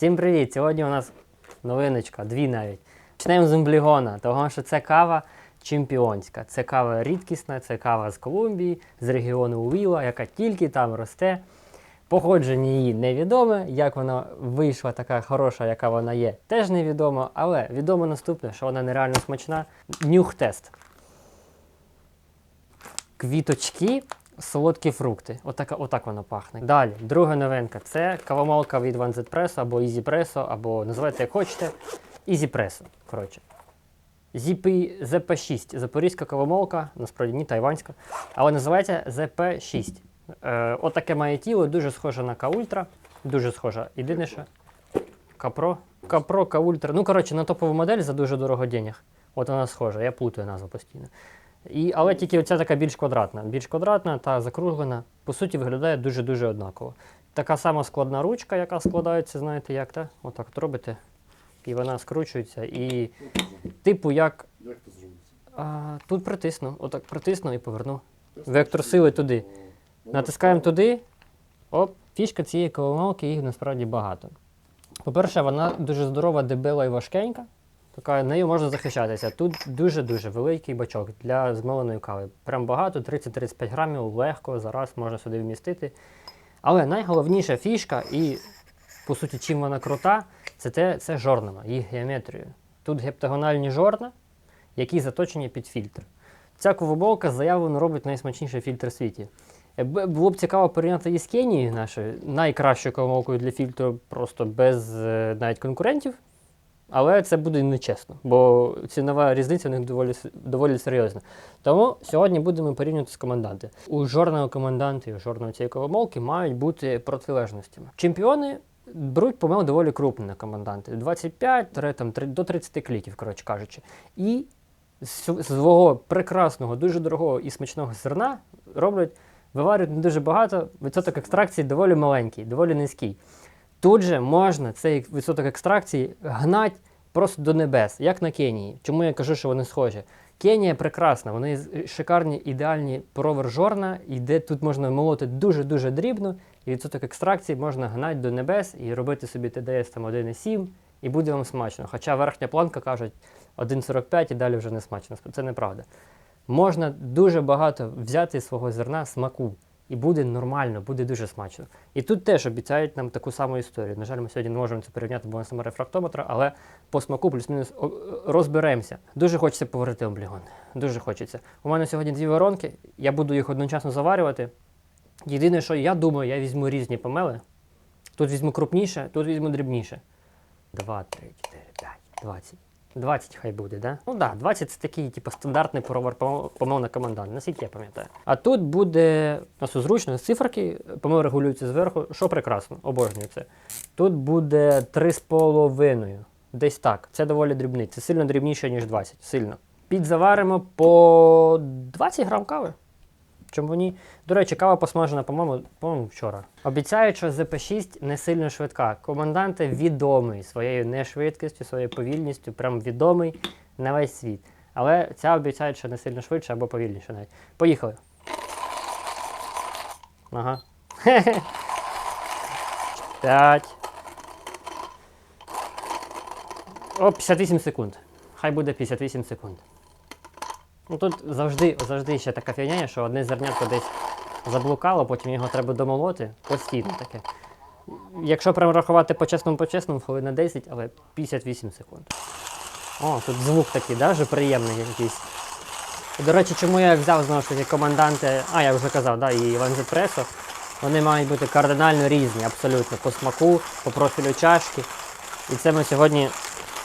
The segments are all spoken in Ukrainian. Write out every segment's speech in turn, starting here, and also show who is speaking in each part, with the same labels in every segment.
Speaker 1: Всім привіт! Сьогодні у нас новиночка, дві навіть. Почнемо з Умблігона, тому що це кава чемпіонська. Це кава рідкісна, це кава з Колумбії, з регіону Уіла, яка тільки там росте. Походження її невідоме, як вона вийшла така хороша, яка вона є, теж невідомо, але відомо наступне, що вона нереально смачна. Нюх-тест. Квіточки, солодкі фрукти. Отака, отак воно пахне. Далі, друга новинка це кавомолка від Z Presso або Presso, або називайте як хочете. Presso. Коротше. ZP, ZP6. Запорізька кавомолка, насправді не тайванська, але називається ZP6. Е, отаке має тіло, дуже схоже на К-Ультра. Дуже схоже. Єдине, що Капро. Капро, К-Ультра. Ну, коротше, на топову модель за дуже дорого денег. От вона схожа, я плутаю назву постійно. І, але тільки оця така більш квадратна. Більш квадратна та закруглена, по суті, виглядає дуже-дуже однаково. Така сама складна ручка, яка складається, знаєте, як та? Отак от робите. І вона скручується. І типу як.
Speaker 2: Як зробиться?
Speaker 1: А, тут притисну. Отак притисну і поверну. Вектор сили туди. Натискаємо туди. Оп, фішка цієї коломалки, їх насправді багато. По-перше, вона дуже здорова, дебела і важкенька. Така, нею можна захищатися. Тут дуже-дуже великий бачок для змеленої кави. Прям багато, 30-35 грамів, легко, зараз можна сюди вмістити. Але найголовніша фішка, і по суті, чим вона крута, це те, це жорнова, їх геометрію. Тут гептагональні жорна, які заточені під фільтр. Ця ковоболка заявлено робить найсмачніший фільтр в світі. Було б цікаво порівняти її з Кенією, нашою найкращою ковомолкою для фільтру, просто без е, навіть конкурентів. Але це буде нечесно, бо цінова різниця у них доволі, доволі серйозна. Тому сьогодні будемо порівнювати з команданти. У жорного команданта і у жорного цієї ковомолки мають бути протилежностями. Чемпіони беруть помил доволі крупні на команданти. 25 там, до 30 кліків, коротше кажучи. І з свого прекрасного, дуже дорогого і смачного зерна роблять, виварюють не дуже багато, відсоток екстракції доволі маленький, доволі низький. Тут же можна цей відсоток екстракції гнать просто до небес, як на Кенії. Чому я кажу, що вони схожі? Кенія прекрасна, вони шикарні, ідеальні провер жорна, і де тут можна молоти дуже-дуже дрібно, і відсоток екстракції можна гнати до небес і робити собі ТДС там 1,7, і буде вам смачно. Хоча верхня планка кажуть 1,45 і далі вже не смачно. Це неправда. Можна дуже багато взяти свого зерна смаку. І буде нормально, буде дуже смачно. І тут теж обіцяють нам таку саму історію. На жаль, ми сьогодні не можемо це порівняти, бо у нас немає рефрактометра, але по смаку плюс-мінус розберемося. Дуже хочеться повернути облігон. Дуже хочеться. У мене сьогодні дві воронки, я буду їх одночасно заварювати. Єдине, що я думаю, я візьму різні помели. Тут візьму крупніше, тут візьму дрібніше. 2, 3, 4, 5, 20. 20 хай буде, да? Ну да, 20 це такий, типу, стандартний провар помил на командант, наскільки я пам'ятаю. А тут буде у нас зручно циферки, помил регулюються зверху, що прекрасно, обожнюю це. Тут буде 3,5. Десь так. Це доволі дрібний. Це сильно дрібніше, ніж 20. Сильно. Підзаваримо по 20 грам кави. Чому ні? До речі, кава посмажена, по-моєму, по-моєму, вчора. Обіцяють, що ЗП6 не сильно швидка. Команданти відомий своєю нешвидкістю, своєю повільністю, прям відомий на весь світ. Але ця обіцяють, що не сильно швидше або повільніше навіть. Поїхали. Ага. П'ять. О, 58 секунд. Хай буде 58 секунд. Ну тут завжди, завжди ще така фігня, що одне зернятко десь заблукало, потім його треба домолоти. Постійно таке. Якщо прям рахувати по-чесному, по-чесному, хвилин на 10, але 58 секунд. О, тут звук такий, да, вже приємний якийсь. До речі, чому я взяв знову ж таки команданти, а я вже казав, да, і Іван Пресо, вони мають бути кардинально різні, абсолютно, по смаку, по профілю чашки. І це ми сьогодні,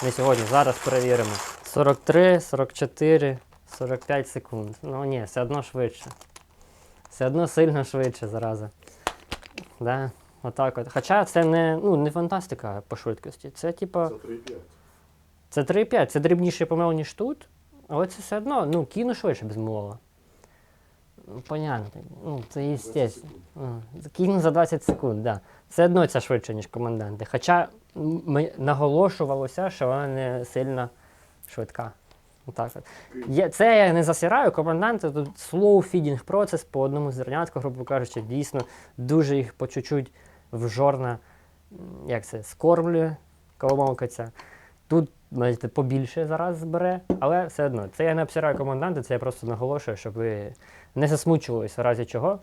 Speaker 1: не сьогодні, зараз перевіримо. 43, 44, 45 секунд. Ну ні, все одно швидше. Все одно сильно швидше зараза. Да, отак от. Хоча це не, ну, не фантастика по швидкості. Це типа.
Speaker 2: Це 3,5.
Speaker 1: Це 3,5, це дрібніший помил, ніж тут, але це все одно, ну, кіно швидше без мова. Ну, понятно. Ну, це
Speaker 2: 20
Speaker 1: естественно. Кіно за 20 секунд, да. Все одно це швидше, ніж команданти. Хоча наголошувалося, що вона не сильно швидка. Отак от. Є, це я не засираю, команданти тут slow feeding процес по одному зернятку, грубо кажучи, дійсно дуже їх по чуть-чуть в жорна як це, скормлює кавомолка ця. Тут, знаєте, побільше зараз збере, але все одно. Це я не обсираю команданти, це я просто наголошую, щоб ви не засмучувалися в разі чого,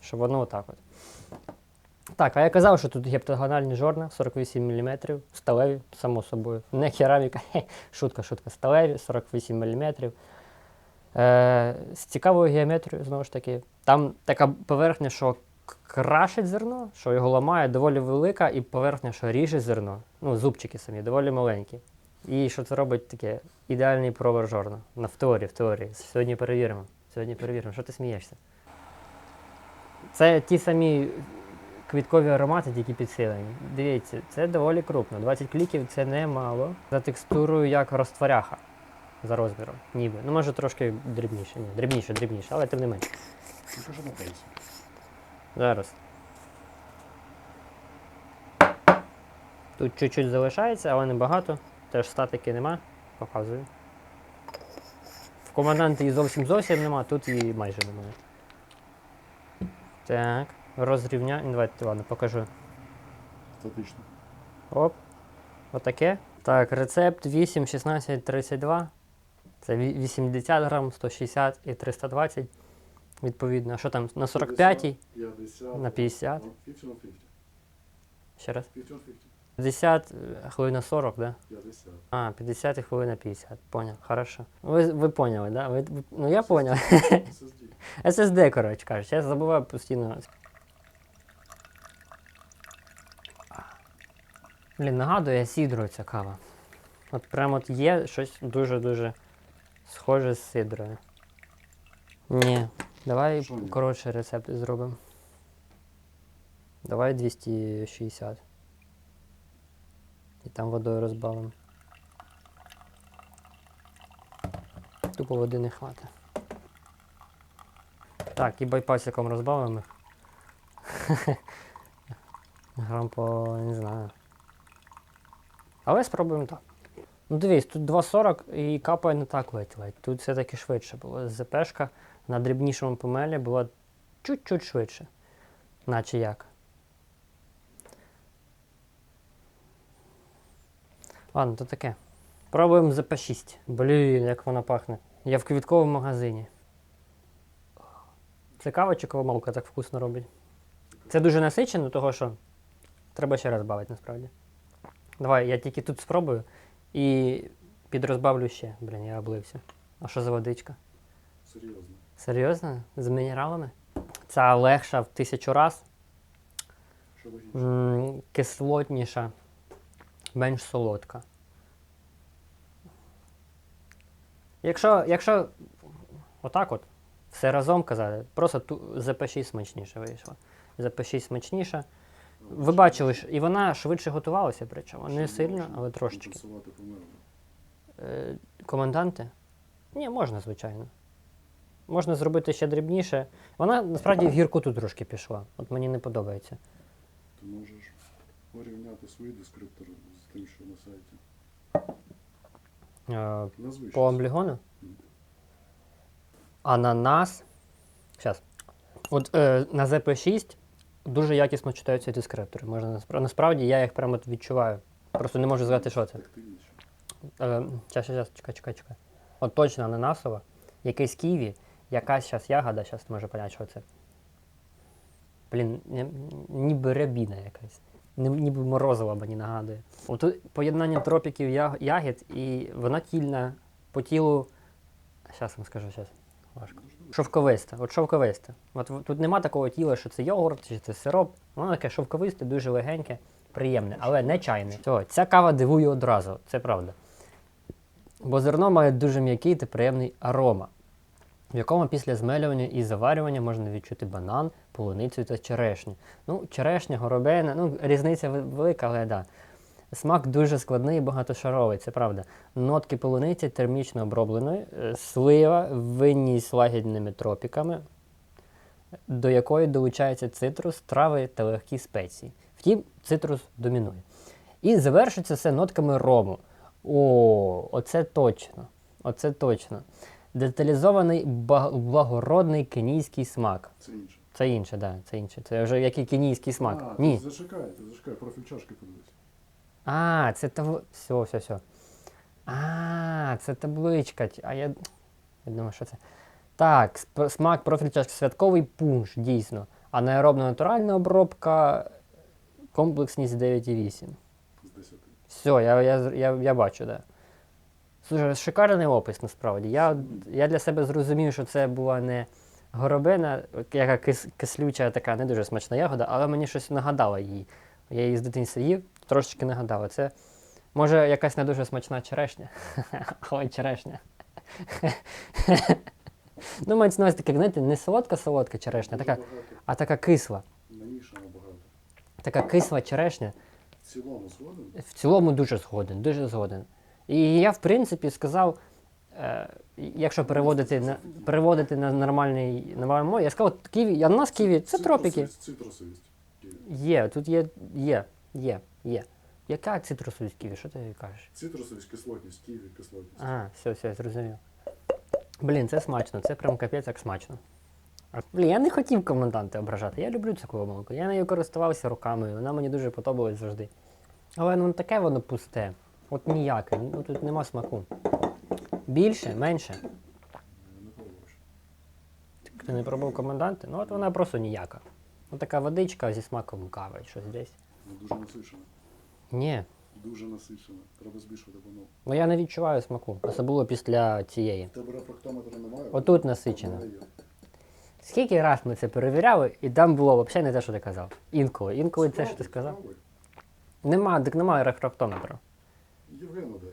Speaker 1: щоб воно отак от. Так, а я казав, що тут гептагональні жорна 48 мм, сталеві, само собою. Не кераміка, шутка, шутка, сталеві, 48 мм. Е, з цікавою геометрією, знову ж таки. Там така поверхня, що крашить зерно, що його ламає, доволі велика, і поверхня, що ріже зерно. Ну, зубчики самі, доволі маленькі. І що це робить таке ідеальний провер жорна. На в теорії, в теорії. Сьогодні перевіримо. Сьогодні перевіримо. Що ти смієшся? Це ті самі квіткові аромати, тільки підсилені. Дивіться, це доволі крупно. 20 кліків це немало. За текстурою як розтворяха за розміром, ніби. Ну, може трошки дрібніше. Ні, дрібніше, дрібніше, але тим не менше.
Speaker 2: На.
Speaker 1: Зараз. Тут чуть-чуть залишається, але не багато. Теж статики нема. Показую. В команданти і зовсім зовсім нема, тут і майже немає. Так, розрівня. Ну, Давайте, ладно, покажу.
Speaker 2: Статично.
Speaker 1: Оп. Отаке. Так, рецепт 8, 16, 32. Це 80 грам, 160 і 320. Відповідно. А що там? На 45
Speaker 2: 50.
Speaker 1: на 50.
Speaker 2: Ну, 50 на 50.
Speaker 1: Ще раз.
Speaker 2: 50 на 50.
Speaker 1: 50 е, 40, да?
Speaker 2: 50.
Speaker 1: А, 50 і хвилина 50. Понял, хорошо. Ви, ви поняли, да? Ви, ви- ну я понял.
Speaker 2: SSD.
Speaker 1: SSD, коротше кажучи. Я забуваю постійно. Блін, нагадує сідрою ця кава. От прям от є щось дуже-дуже схоже з сидрою. Ні. Давай
Speaker 2: Що
Speaker 1: коротше рецепт зробимо. Давай 260. І там водою розбавимо. Тупо води не хватить. Так, і байпасиком розбавимо. Грам по не знаю. Але спробуємо так. Ну дивись, тут 2.40 і капає не так ледь-ледь. Тут все-таки швидше було. ЗПшка на дрібнішому помелі була чуть-чуть швидше. Наче як. Ладно, то таке. Пробуємо ЗП6. Блін, як вона пахне. Я в квітковому магазині. Це кава чи кавомолка так вкусно робить. Це дуже насичено, того що треба ще раз бавити насправді. Давай, я тільки тут спробую і підрозбавлю ще. Блін, я облився. А що за водичка?
Speaker 2: Серйозно.
Speaker 1: Серйозно? З мінералами? Ця легша в тисячу раз,
Speaker 2: Що
Speaker 1: м, кислотніша, менш солодка. Якщо, якщо отак от, все разом казати, просто ту, ЗП6 смачніше вийшло. ЗП6 смачніша. Ви бачили, і вона швидше готувалася, причому. Не сильно, але трошечки. Е, коменданти? Ні, можна, звичайно. Можна зробити ще дрібніше. Вона насправді в гіркоту трошки пішла. От мені не подобається.
Speaker 2: Ти можеш порівняти свої дескриптори з тим, що на сайті.
Speaker 1: Е,
Speaker 2: Назви
Speaker 1: по
Speaker 2: щось.
Speaker 1: амблігону? Ананас. Зараз. От е, на ZP6 дуже якісно читаються дескриптори. Можна насправді я їх прямо відчуваю. Просто не можу сказати, що це. Е, щас, щас, чекай, чекай, чекай. От точно ананасова, якийсь ківі, якась зараз ягода, зараз може поняти, що це. Блін, ніби рябіна якась. Ні- Ніби морозиво мені нагадує. От поєднання тропіків ягід і вона тільна по тілу. Зараз вам скажу, зараз. Важко. Шовковисте, от шовковисте. От тут нема такого тіла, що це йогурт чи це сироп. Воно таке шовковисте, дуже легеньке, приємне, але не чайне. Цього, ця кава дивує одразу, це правда. Бо зерно має дуже м'який та приємний арома, в якому після змелювання і заварювання можна відчути банан, полуницю та черешню. Ну, черешня, горобина, ну, різниця велика, але да. Смак дуже складний і багатошаровий, це правда. Нотки полуниці термічно обробленої, е, слива, винні з лагідними тропіками, до якої долучається цитрус, трави та легкі спеції. Втім, цитрус домінує. І завершиться все нотками рому. О, оце точно. Оце точно. Деталізований благородний кенійський смак.
Speaker 2: Це інше.
Speaker 1: Це інше, так, да, це інше. Це вже який кенійський смак.
Speaker 2: А,
Speaker 1: Ні.
Speaker 2: Ти зачекай, профіль чашки подивись.
Speaker 1: А, це табло. Все, все, все. А, це табличка. А я. Я думаю, що це. Так, смак профіль чашки святковий пунш, дійсно. Анаеробна натуральна обробка, комплексність 9,8.
Speaker 2: З 10.
Speaker 1: Все, я, я, я, я бачу, так. Да. Слушай, шикарний опис насправді. Я, я для себе зрозумів, що це була не горобина, яка кис, кислюча, така не дуже смачна ягода, але мені щось нагадало її. Я її з дитинства їв, трошечки нагадало. Це може якась не дуже смачна черешня. Ой, черешня. ну, мається на увазі таке, знаєте, не солодка-солодка черешня, така, а така кисла.
Speaker 2: намішано багато.
Speaker 1: Така кисла черешня.
Speaker 2: В цілому згоден?
Speaker 1: В цілому дуже згоден, дуже згоден. І я, в принципі, сказав, е, якщо переводити на, переводити на нормальний нормальну мову, я сказав, ківі, ананас ківі це тропіки.
Speaker 2: Цитрусовість.
Speaker 1: Є, тут є, є, є, є. Яка цитрусовість ківі? Що ти кажеш?
Speaker 2: Цитрусовість, кислотність, ківі, кислотність.
Speaker 1: А, все, все, зрозумів. Блін, це смачно, це прям капець як смачно. А, Блін, я не хотів коменданти ображати. Я люблю цю коломолку. Я нею користувався руками, вона мені дуже подобалась завжди. Але ну таке воно пусте. От ніяке, ну тут нема смаку. Більше, менше. Ти не пробував коменданти? Ну от вона просто ніяка. Ось така водичка зі смаком кави, щось десь.
Speaker 2: Ну, дуже насичена.
Speaker 1: Ні.
Speaker 2: Дуже насичена. Треба збільшувати воно.
Speaker 1: Ну я не відчуваю смаку. Особливо після цієї.
Speaker 2: Тебе рефрактометра немає?
Speaker 1: Отут насичено.
Speaker 2: Вона.
Speaker 1: Скільки раз ми це перевіряли, і там було взагалі не те, що ти казав. Інколи. Інколи це, що ти сказав. Нема, так немає рефрактометру.
Speaker 2: Євгену дай.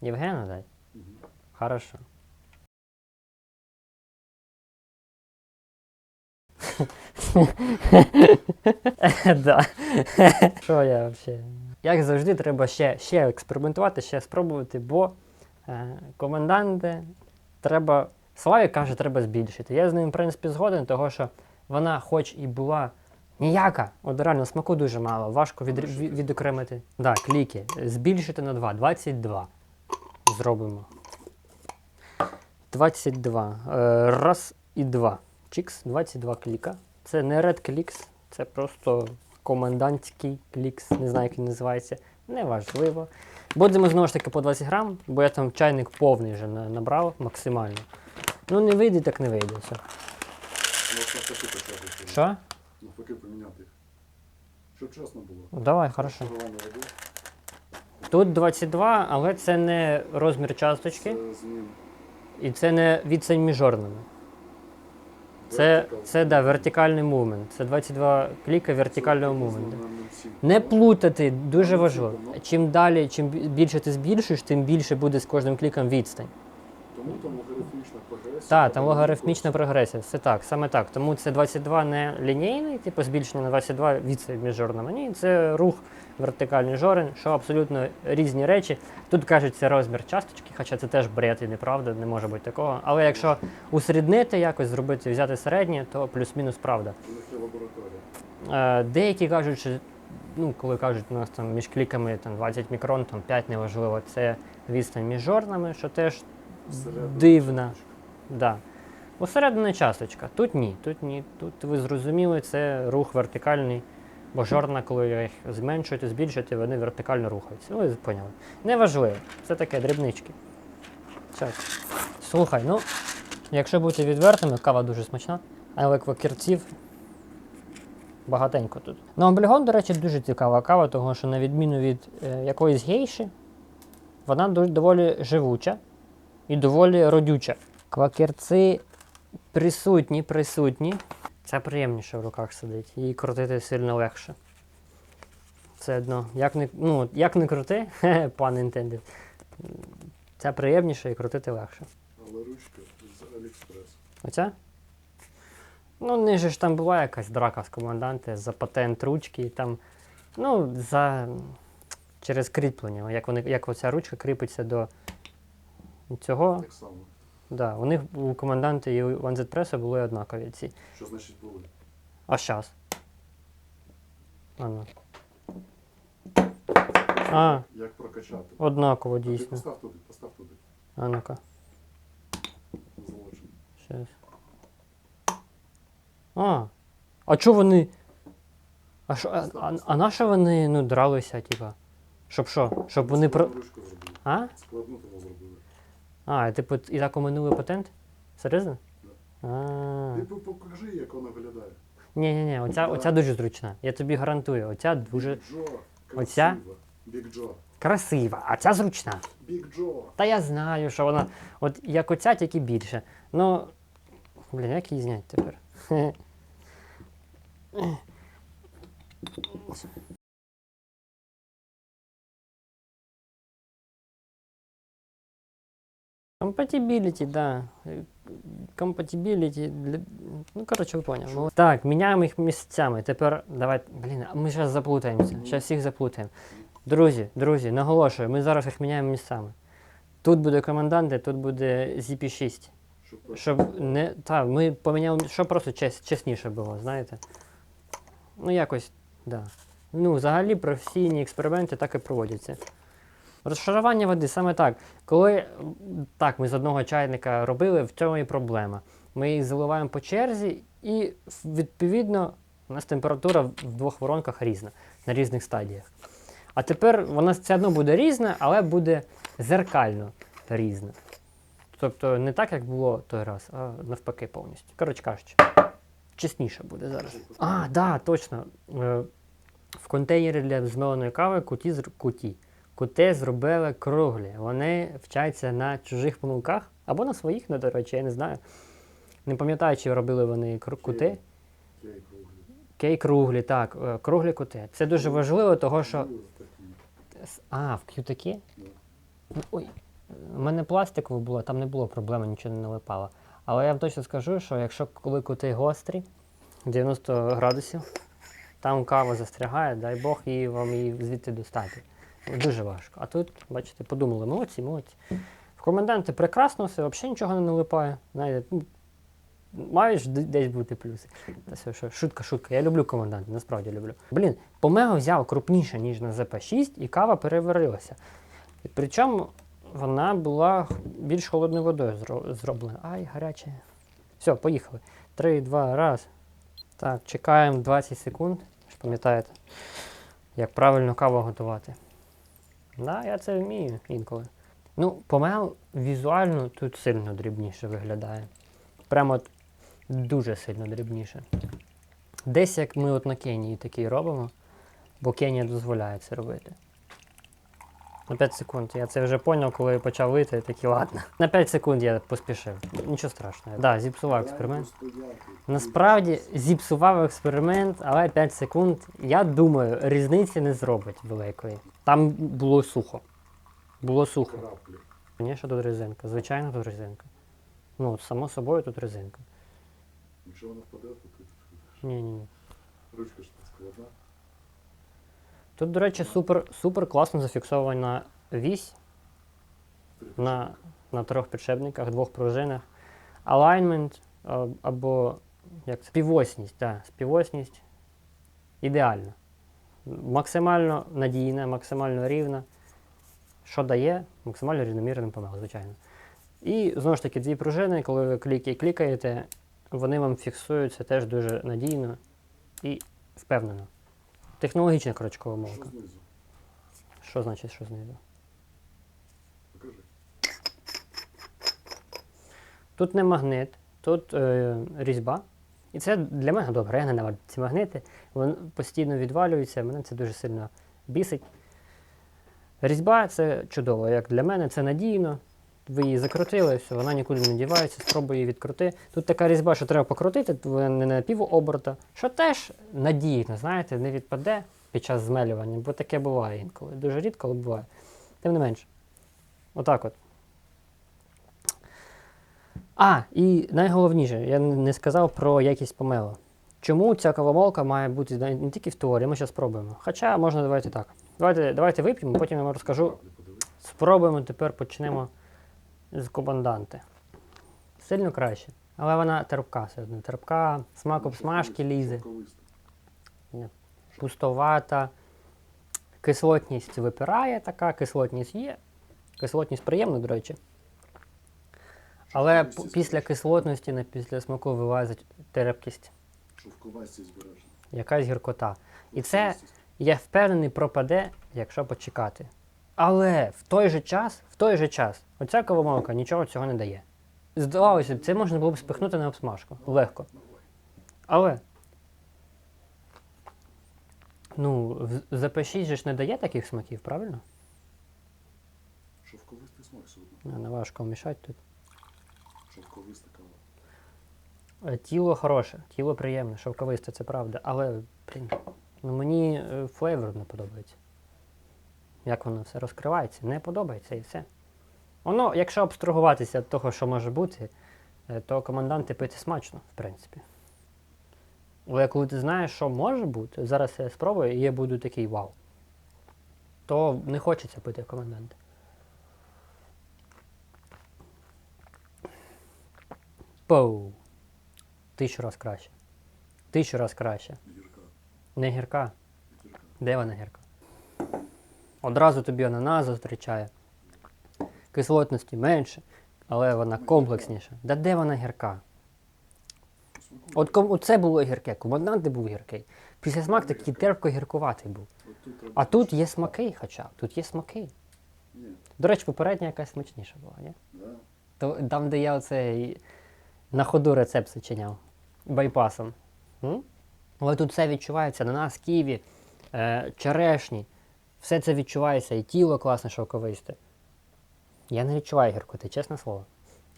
Speaker 1: Євгена дай?
Speaker 2: Мгм.
Speaker 1: Хорошо. Да. Що я взагалі? Як завжди, треба ще, ще експериментувати, ще спробувати, бо е, коменданти треба. Славі каже, треба збільшити. Я з ним, в принципі, згоден, того що вона, хоч і була ніяка, от реально смаку дуже мало, важко від, від, відокремити. Так, кліки. Збільшити на 2, 22. Зробимо. 22. Е, раз і два. Чікс, 22 кліка. Це не Red Clicks, це просто комендантський клікс, не знаю, як він називається. Неважливо. Будемо знову ж таки по 20 грам, бо я там чайник повний вже набрав максимально. Ну не вийде, так не вийде. Все.
Speaker 2: Ну.
Speaker 1: Що?
Speaker 2: Навпаки поміняти їх. Щоб чесно було.
Speaker 1: Давай, хорошо. Тут 22, але це не розмір часточки
Speaker 2: Це змін.
Speaker 1: і це не відстань між жорнами. Це, це да, вертикальний мувмент. Це 22 кліка вертикального мувменту.
Speaker 2: приблизно на 0,7.
Speaker 1: Не плутати, дуже важливо. Чим далі, чим більше ти збільшуєш, тим більше буде з кожним кліком відстань.
Speaker 2: Тому логарифмічна прогресія.
Speaker 1: Так, там логарифмічна прогресія, все так, саме так. Тому це 22 не лінійний, типу збільшення на 22 відстань між жорнами. Ні, це рух вертикальний жорен, що абсолютно різні речі. Тут кажуть, це розмір часточки, хоча це теж бред і неправда, не може бути такого. Але якщо усереднити якось зробити, взяти середнє, то плюс-мінус правда.
Speaker 2: Лабораторія.
Speaker 1: Е, деякі кажуть, що ну, коли кажуть, у нас там між кліками там, 20 мікрон, там 5 неважливо, це відстань між жорнами, що теж дивна. Да. Усередина часточка. Тут ні. Тут ні. Тут ви зрозуміли, це рух вертикальний. Бо жорна, коли ви їх зменшуєте, збільшуєте, вони вертикально рухаються. Ну, ви поняли. Неважливо. Це таке дрібнички. Так. Слухай, ну, якщо бути відвертими, кава дуже смачна, але квакерців багатенько тут. На облігон, до речі, дуже цікава кава, тому що на відміну від е, якоїсь гейші, вона доволі живуча і доволі родюча. Квакерці присутні, присутні. Це приємніше в руках сидить. Її крутити сильно легше. Це одно. Як не, ну, як не крути, пан інтендед. Це приємніше і крутити легше.
Speaker 2: Але ручка з Аліекспрес.
Speaker 1: Оця? Ну, ниже ж там була якась драка з команданти за патент ручки, і там, ну, за через кріплення. Як, вони, як оця ручка кріпиться до цього.
Speaker 2: Так само.
Speaker 1: Да, у них у команданти і у Ванзетпресу були однакові ці.
Speaker 2: Що значить були?
Speaker 1: А зараз. А, ну. а,
Speaker 2: Як прокачати?
Speaker 1: однаково
Speaker 2: Ти
Speaker 1: дійсно.
Speaker 2: постав туди, постав туди.
Speaker 1: А ну-ка,
Speaker 2: Золочено.
Speaker 1: щас. А, А чого вони. А, що, а, а, а на що вони ну, дралися, типа? Щоб що? Щоб вони про.
Speaker 2: Ручку зробили.
Speaker 1: А?
Speaker 2: Складну тому зробили.
Speaker 1: А, типу, і так оминули патент? Серйозно?
Speaker 2: Да.
Speaker 1: А.
Speaker 2: Ти по- покажи, як вона виглядає.
Speaker 1: Ні, ні, ні, оця, оця дуже зручна. Я тобі гарантую, оця дуже
Speaker 2: Біг Джо.
Speaker 1: Оця?
Speaker 2: красива. Біг Джо.
Speaker 1: красива, а ця зручна.
Speaker 2: Біг Джо.
Speaker 1: Та я знаю, що вона. От як оця, тільки більше. Ну. Блін, як її зняти тепер? Compatibility, да. Compatibility для... Ну, коротше, ви поняли. Так, міняємо їх місцями. Тепер давай. Блін, ми зараз заплутаємося. Зараз всіх заплутаємо. Друзі, друзі, наголошую, ми зараз їх міняємо місцями. Тут буде команданти, тут буде ZP6.
Speaker 2: Щоб
Speaker 1: не. Так, ми поміняли, щоб просто чес, чесніше було, знаєте. Ну, якось, да. Ну, взагалі професійні експерименти так і проводяться. Розшарування води саме так. Коли так, ми з одного чайника робили, в цьому і проблема. Ми їх заливаємо по черзі, і відповідно у нас температура в двох воронках різна на різних стадіях. А тепер вона все одно буде різна, але буде зеркально різна. Тобто не так, як було той раз, а навпаки повністю. Коротше кажучи, чесніше буде зараз. А, да, точно. Е, В контейнері для змеленої кави куті, куті. Куте зробили круглі. Вони вчаться на чужих помилках або на своїх, ну, до речі, я не знаю. Не пам'ятаю, чи робили вони кути.
Speaker 2: Кей круглі.
Speaker 1: Кей круглі, так, е, круглі кути. Це дуже важливо, того що.
Speaker 2: Такі.
Speaker 1: А, в к'ютакі?
Speaker 2: Да.
Speaker 1: Ну, Ой, у мене пластикове було, там не було проблеми, нічого не налипало. Але я вам точно скажу, що якщо коли кути гострі, 90 градусів, там кава застрягає, дай Бог її вам її звідти достати. Дуже важко. А тут, бачите, подумали, молодці, молодці. В коменданти прекрасно все, взагалі нічого не налипає. Ну, маєш десь бути плюси. Та все, що, шутка, шутка. Я люблю коменданти, насправді люблю. Блін, помео взяв крупніше, ніж на ЗП-6, і кава переварилася. Причому вона була більш холодною водою зроблена. Ай, гаряче. Все, поїхали. Три, два, раз. Так, чекаємо 20 секунд. Пам'ятаєте, як правильно каву готувати. Да, я це вмію інколи. Ну, помел візуально тут сильно дрібніше виглядає. Прямо от дуже сильно дрібніше. Десь як ми от на Кенії такий робимо, бо Кенія дозволяє це робити. На 5 секунд. Я це вже поняв, коли я почав вити, такий ладно. На 5 секунд я поспішив. Нічого страшного. Так, да, зіпсував експеримент. Насправді зіпсував експеримент, але 5 секунд, я думаю, різниці не зробить великої. Там було сухо. Було сухо. Звісно, тут резинка. Звичайно, тут резинка. Ну, само собою тут резинка.
Speaker 2: Якщо вона впаде, то ти
Speaker 1: Ні, ні, ні.
Speaker 2: ручка ж складна.
Speaker 1: Тут, до речі, супер, супер класно зафіксована вісь на, на трьох підшипниках, двох пружинах. Alignment або як співосність, да, співосність ідеальна. Максимально надійна, максимально рівна. Що дає? Максимально рівномірним помил, звичайно. І знову ж таки, дві пружини, коли ви кліки клікаєте, вони вам фіксуються теж дуже надійно і впевнено. Технологічна крочкова
Speaker 2: Що знизу?
Speaker 1: Що значить, що знизу?
Speaker 2: Покажи.
Speaker 1: Тут не магнит, тут е, різьба. І це для мене добре, я ненавиджу ці магнити. Вони постійно відвалюються, мене це дуже сильно бісить. Різьба це чудово, як для мене, це надійно. Ви її закрутили, все, вона нікуди не дівається, спробуй її відкрути. Тут така різьба, що треба покрутити, вона не на півоберта, що теж надійно, знаєте, не відпаде під час змелювання, бо таке буває інколи. Дуже рідко, але буває. Тим не менше. Отак от. А, і найголовніше, я не сказав про якість помелу. Чому ця кавомолка має бути не тільки в теорії, ми зараз спробуємо. Хоча можна давайте так. Давайте, давайте вип'ємо, потім я вам розкажу. Спробуємо тепер почнемо з кобанданти. Сильно краще. Але вона терпка все одно. Терпка, смак обсмажки лізе, пустовата. Кислотність випирає така, кислотність є. Кислотність приємна, до речі. Але
Speaker 2: Що
Speaker 1: після кислотності на після смаку вилазить терпкість.
Speaker 2: Шовковасті збережена.
Speaker 1: якась гіркота. І це, я впевнений, пропаде, якщо почекати. Але в той же час, в той же час, оця кавомолка нічого цього не дає. Здавалося б, це можна було б спихнути на обсмажку. Легко. Але. Ну, в запаші же ж не дає таких смаків, правильно?
Speaker 2: Шовковистий смак все одно.
Speaker 1: Не, важко мішати тут.
Speaker 2: Шовковиста кава.
Speaker 1: Е, Тіло хороше, тіло приємне, шовковисте, це правда. Але, блін, ну мені е, флейвор не подобається. Як воно все розкривається, не подобається і все. Воно, якщо абстрагуватися від того, що може бути, е, то команданти пити смачно, в принципі. Але коли ти знаєш, що може бути, зараз я спробую, і я буду такий вау. То не хочеться пити команданти. Поу. Тисячу раз краще. Тисячу раз краще.
Speaker 2: Не Гірка.
Speaker 1: Не гірка.
Speaker 2: Гірка.
Speaker 1: Де вона гірка? Одразу тобі ананас зустрічає. Кислотності менше, але вона комплексніша. Да де вона гірка? От ком- оце було гірке, команданти був гіркий. Після смак такий терпко-гіркуватий був.
Speaker 2: От тут треба
Speaker 1: А тут є смаки хоча. Тут є смаки. До речі, попередня якась смачніша була, ні? То, там, де я оце на ходу рецепт сочиняв байпасом. М? Але тут все відчувається на нас, ківі, е, черешні. Все це відчувається, і тіло класне шовковисте. Я не відчуваю гіркоти, чесне слово.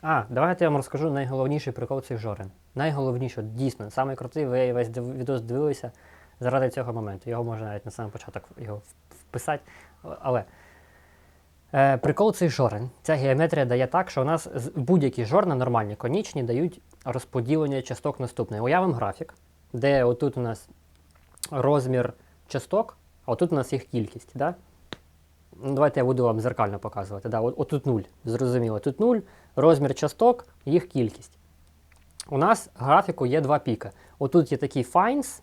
Speaker 1: А, давайте я вам розкажу найголовніший прикол цих жорен. Найголовніше, дійсно, самий ви весь відос дивилися заради цього моменту. Його можна навіть на самий початок його вписати. Але Е, прикол цих жорен. Ця геометрія дає так, що у нас будь-які жорна нормальні, конічні, дають розподілення часток наступне. Уявимо графік, де отут у нас розмір часток, отут у нас їх кількість. Да? Ну, давайте я буду вам зеркально показувати. Да, отут 0, зрозуміло. Тут 0, розмір часток, їх кількість. У нас графіку є два піка. Отут є такий fines,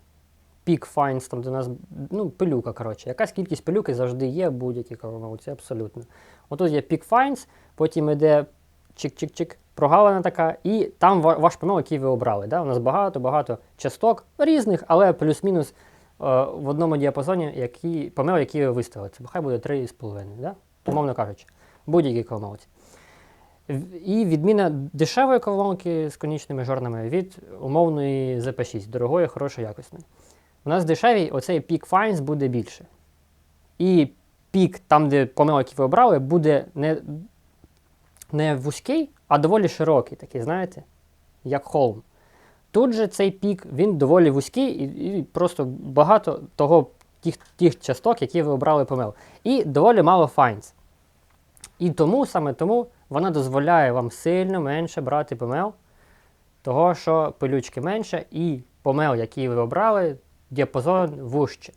Speaker 1: пік fines, там де у нас ну, пилюка, коротше. Якась кількість пилюки завжди є в будь-якій кавомолці, абсолютно. Отут є пік fines, потім йде чик-чик-чик, прогалина така, і там ваш помил, який ви обрали. Да? У нас багато-багато часток різних, але плюс-мінус в одному діапазоні який, помил, який ви виставили. Це хай буде 3,5, да? умовно кажучи, будь-якій кавомолці. І відміна дешевої кавомолки з конічними жорнами від умовної ZP6, дорогої, хорошої, якісної. У нас дешевій оцей пік Fines буде більше. І пік, там, де помил, який ви обрали, буде не, не вузький, а доволі широкий, такий, знаєте, як холм. Тут же цей пік, він доволі вузький і, і просто багато того, тих, тих часток, які ви обрали помил. І доволі мало файнс. І тому, саме тому, вона дозволяє вам сильно менше брати помел, того, що пилючки менше, і помел, який ви обрали, діапазон вужче.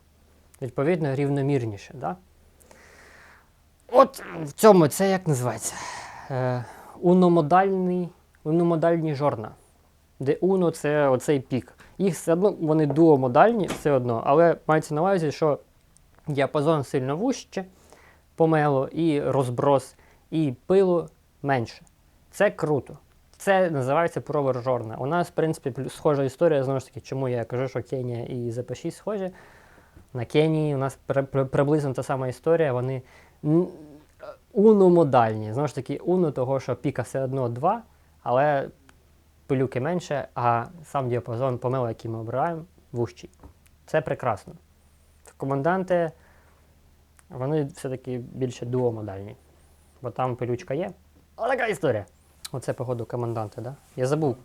Speaker 1: Відповідно, рівномірніше. Да? От в цьому це як називається? Е, уномодальні жорна. Де уно це оцей пік. Їх все одно вони дуомодальні, все одно, але мається на увазі, що діапазон сильно вужче, помело, і розброс, і пилу менше. Це круто. Це називається провер жорна. У нас, в принципі, схожа історія, знову ж таки, чому я кажу, що Кенія і ЗП6 схожі. На Кенії у нас при- при- приблизно та сама історія. Вони уномодальні. Знову ж таки, уно того, що піка все одно 2, але пилюки менше, а сам діапазон помил, який ми обираємо, вужчий. Це прекрасно. Команданти, вони все-таки більше дуомодальні, бо там пилючка є. Але така історія. Оце, походу, команданти, да? Я забув.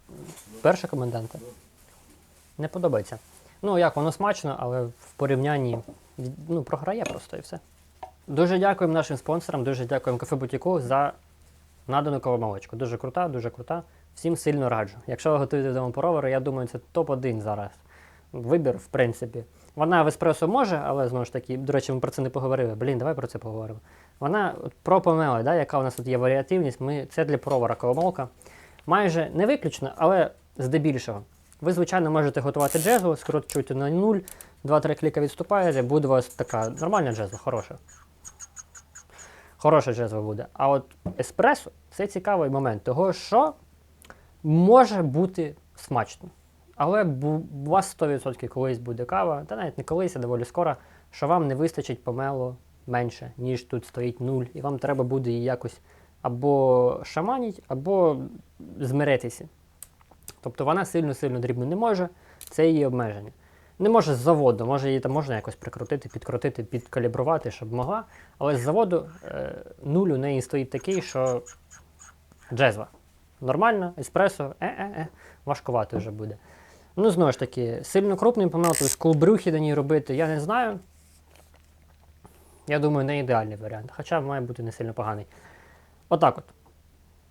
Speaker 1: Перша команданта. Не подобається. Ну, як, воно смачно, але в порівнянні ну, програє просто і все. Дуже дякуємо нашим спонсорам, дуже дякуємо кафе Бутіку за надану кавомолочку. Дуже крута, дуже крута. Всім сильно раджу. Якщо ви готуєте вдома поровери, я думаю, це топ-1 зараз. Вибір, в принципі. Вона в еспресо може, але знову ж таки, до речі, ми про це не поговорили. Блін, давай про це поговоримо. Вона про помели, да, яка у нас тут є варіативність. Ми, це для провара кавомолка. Майже не виключно, але здебільшого. Ви, звичайно, можете готувати джезу, скручуєте на 0, 2-3 кліка відступаєте, буде у вас така нормальна джеза, хороша. Хороша джезва буде. А от еспресо це цікавий момент, того що може бути смачно. Але у вас 100% колись буде кава, та навіть не колись, а доволі скоро, що вам не вистачить помелу менше, ніж тут стоїть нуль, і вам треба буде її якось або шаманіть, або змиритися. Тобто вона сильно-сильно дрібно не може, це її обмеження. Не може з заводу, може її там можна якось прикрутити, підкрутити, підкалібрувати, щоб могла. Але з заводу е, нуль у неї стоїть такий, що джезва. Нормально, еспресо, е-е-е, важкувато вже буде. Ну, знову ж таки, сильно крупний помел, тобто кулбрюхи на ній робити, я не знаю. Я думаю, не ідеальний варіант, хоча має бути не сильно поганий. Отак от.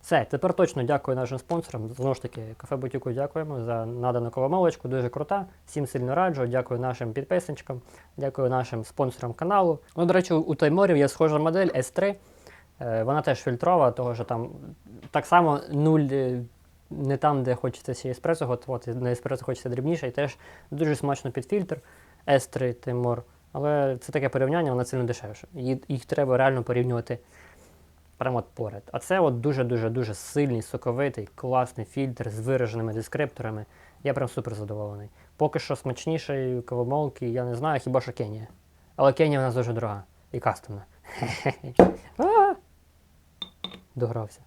Speaker 1: Все, тепер точно дякую нашим спонсорам. Знову ж таки, кафе Бутюку дякуємо за надану коломолочку, дуже крута. Всім сильно раджу. Дякую нашим підписничкам, дякую нашим спонсорам каналу. Ну, до речі, у Тайморів є схожа модель S3. Е, Вона теж фільтрова, того що там так само нуль е, не там, де хочеться еспресо готувати, на еспресо хочеться дрібніше, і теж дуже смачно під фільтр S3 Таймор. Але це таке порівняння, вона сильно дешевше. Їх, треба реально порівнювати прямо от поряд. А це от дуже-дуже дуже сильний, соковитий, класний фільтр з вираженими дескрипторами. Я прям супер задоволений. Поки що смачнішої кавомолки, я не знаю, хіба що Кенія. Але Кенія в нас дуже дорога і кастомна. Догрався.